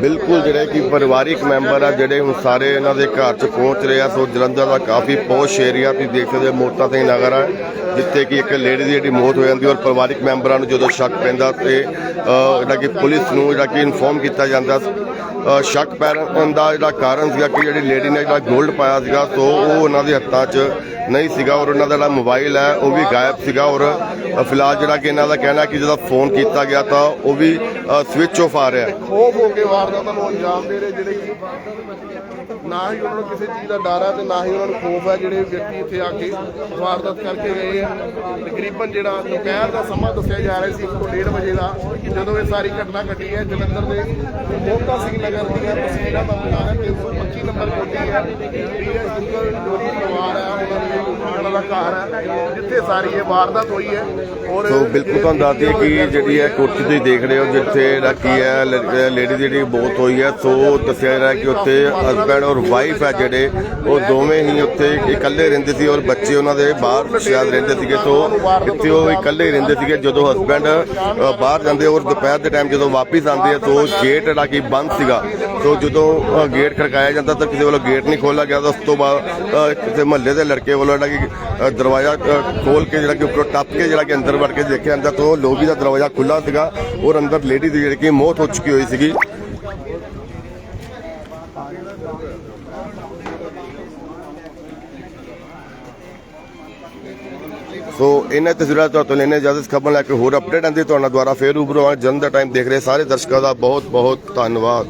C: ਬਿਲਕੁਲ ਜਿਹੜੇ ਕਿ ਪਰਿਵਾਰਿਕ ਮੈਂਬਰ ਆ, ਜਿਹੜੇ ਹੁਣ ਸਾਰੇ ਇਹਨਾਂ ਦੇ ਘਰ 'ਚ ਪਹੁੰਚ ਰਹੇ ਆ, ਸੋ ਜਲੰਧਰ ਦਾ ਕਾਫੀ ਪੋਸ਼ ਏਰੀਆ, ਤੁਸੀਂ ਦੇਖ ਸਕਦੇ ਹੋ ਮੋਤਾ ਸਿੰਘ ਨਗਰ ਆ, ਜਿੱਥੇ ਕਿ ਇੱਕ ਲੇਡੀ ਦੀ ਜਿਹੜੀ ਮੌਤ ਹੋ ਜਾਂਦੀ ਔਰ ਪਰਿਵਾਰਿਕ ਮੈਂਬਰਾਂ ਨੂੰ ਜਦੋਂ ਸ਼ੱਕ ਪੈਂਦਾ ਤੇ ਜਿਹੜਾ ਕਿ ਪੁਲਿਸ ਨੂੰ ਜਿਹੜਾ ਕਿ ਇਨਫੋਰਮ ਕੀਤਾ ਜਾਂਦਾ ਸ਼ੱਕ ਪੈਣ ਦਾ ਜਿਹੜਾ ਕਾਰਨ ਸੀਗਾ ਕਿ ਜਿਹੜੀ ਲੇਡੀ ਨੇ ਜਿਹੜਾ ਗੋਲਡ ਪਾਇਆ ਸੀਗਾ, ਸੋ ਉਹ ਉਹਨਾਂ ਦੇ ਹੱਥਾਂ 'ਚ ਨਹੀਂ ਸੀਗਾ ਔਰ ਉਹਨਾਂ ਦਾ ਜਿਹੜਾ ਮੋਬਾਈਲ ਹੈ, ਉਹ ਵੀ ਗਾਇਬ ਸੀਗਾ ਔਰ ਫਿਲਹਾਲ ਜਿਹੜਾ ਕਿ ਇਹਨਾਂ ਦਾ ਕਹਿਣਾ ਕਿ ਜਦੋਂ ਫੋਨ ਕੀਤਾ ਗਿਆ ਤਾਂ ਉਹ ਵੀ ਸਵਿਚ ਆਫ ਆ ਰਿਹਾ
E: ਖੋਫ ਹੋ ਕੇ ਵਾਰਦਾਤਾਂ ਨੂੰ ਅੰਜਾਮ ਦੇ ਰਹੇ ਜਿਹੜੇ ਕਿ ਨਾ ਹੀ ਉਹਨਾਂ ਨੂੰ ਕਿਸੇ ਚੀਜ਼ ਦਾ ਡਰ ਹੈ ਤੇ ਨਾ ਹੀ ਉਹਨਾਂ ਨੂੰ ਖੋਫ ਹੈ ਜਿਹੜੇ ਵਿਅਕਤੀ ਇੱਥੇ ਆ ਕੇ ਵਾਰਦਾਤ ਕਰਕੇ ਗਏ ਆ ਤਕਰੀਬਨ ਜਿਹੜਾ ਦੁਪਹਿਰ ਦਾ ਸਮਾਂ ਦੱਸਿਆ ਜਾ ਰਿਹਾ ਸੀ 1:30 ਵਜੇ ਦਾ ਜਦੋਂ ਇਹ ਸਾਰੀ ਘਟਨਾ ਘਟੀ ਹੈ, ਜਲੰਧਰ ਦੇ ਮੋਹਤਾ ਸਿੰਘ ਨਗਰ ਦੀਆਂ ਤਸਵੀਰਾਂ ਦਾ ਬਣਾ ਹੈ 325 ਨੰਬਰ ਕੋਠੀ ਹੈ। ਇਹ ਸਿੰਗਲ ਜੋੜੀ ਪਰਿਵਾਰ ਹੈ, ਉਹਨਾਂ ਦਾ ਘਰ ਹੈ। ਜਿੱਥੇ ਸਾਰੀ ਇਹ ਵਾਰਦਾਤ ਹੋਈ ਹੈ, ਔਰ
C: ਸੋ ਬਿਲਕੁਲ ਤੁਹਾਨੂੰ ਦੱਸ ਦਈਏ ਕਿ ਜਿਹੜੀ ਹੈ ਕੋਠੀ ਤੁਸੀਂ ਦੇਖ ਰਹੇ ਹੋ, ਜਿੱਥੇ ਜਿਹੜਾ ਕੀ ਹੈ ਲੇਡੀ ਦੀ ਜਿਹੜੀ ਮੌਤ ਹੋਈ ਹੈ, ਸੋ ਦੱਸਿਆ ਜਾ ਰਿਹਾ ਕਿ ਉੱਥੇ ਹਸਬੈਂਡ ਔਰ ਵਾਈਫ ਹੈ ਜਿਹੜੇ, ਉਹ ਦੋਵੇਂ ਹੀ ਉੱਥੇ ਇਕੱਲੇ ਰਹਿੰਦੇ ਸੀ ਔਰ ਬੱਚੇ ਉਹਨਾਂ ਦੇ ਬਾਹਰ ਸ਼ਾਇਦ ਰਹਿੰਦੇ ਸੀਗੇ, ਸੋ ਇੱਥੇ ਉਹ ਇਕੱਲੇ ਰਹਿੰਦੇ ਸੀਗੇ, ਜਦੋਂ ਹਸਬੈਂਡ ਬਾਹਰ ਜਾਂਦੇ ਔਰ ਦੁਪਹਿਰ ਦੇ ਟਾਈਮ ਜਦੋਂ ਵਾਪਸ ਆਉਂਦੇ ਆ ਸੋ ਗੇਟ ਜਿਹੜਾ ਕਿ ਬੰਦ ਸੀਗਾ ਸੋ ਜਦੋਂ ਗੇਟ ਖੜਕਾਇਆ ਜਾਂਦਾ ਤਾਂ ਕਿਸੇ ਵੱਲੋਂ ਗੇਟ ਨਹੀਂ ਖੋਲ੍ਹਿਆ ਗਿਆ ਤਾਂ ਉਸ ਤੋਂ ਬਾਅਦ ਕਿਸੇ ਮਹੱਲੇ ਦੇ ਲੜਕੇ ਵੱਲੋਂ ਜਿਹੜਾ ਕਿ ਦਰਵਾਜ਼ਾ ਅ, ਖੋਲ ਕੇ ਜਿਹੜਾ ਕਿ ਉੱਪਰੋਂ ਟੱਪ ਕੇ ਜਿਹੜਾ ਕਿ ਅੰਦਰ ਵੜ ਕੇ ਦੇਖਿਆ ਜਾਂਦਾ ਤਾਂ ਉਹ ਲੋਬੀ ਦਾ ਦਰਵਾਜ਼ਾ ਖੁੱਲਾ ਸੀਗਾ ਔਰ ਅੰਦਰ ਲੇਡੀ ਦੀ ਜਿਹੜੀ ਕਿ ਮੌਤ ਹੋ ਚੁੱਕੀ ਹੋਈ ਸੀਗੀ। ਸੋ ਇਹਨਾਂ ਤਸਵੀਰਾਂ ਤੋਂ ਲੈਣੇ ਇਜਾਜ਼ਤ ਖਬਰ ਲੈ ਕੇ ਹੋਰ ਅਪਡੇਟ ਆਂਦੀ ਤੁਹਾਡਾ ਦੁਆਰਾ ਫੇਰ ਉਬਰੋ ਜਨ ਦਾ ਟਾਈਮ ਦੇਖ ਰਹੇ ਸਾਰੇ ਦਰਸ਼ਕਾਂ ਦਾ ਬਹੁਤ ਬਹੁਤ ਧੰਨਵਾਦ।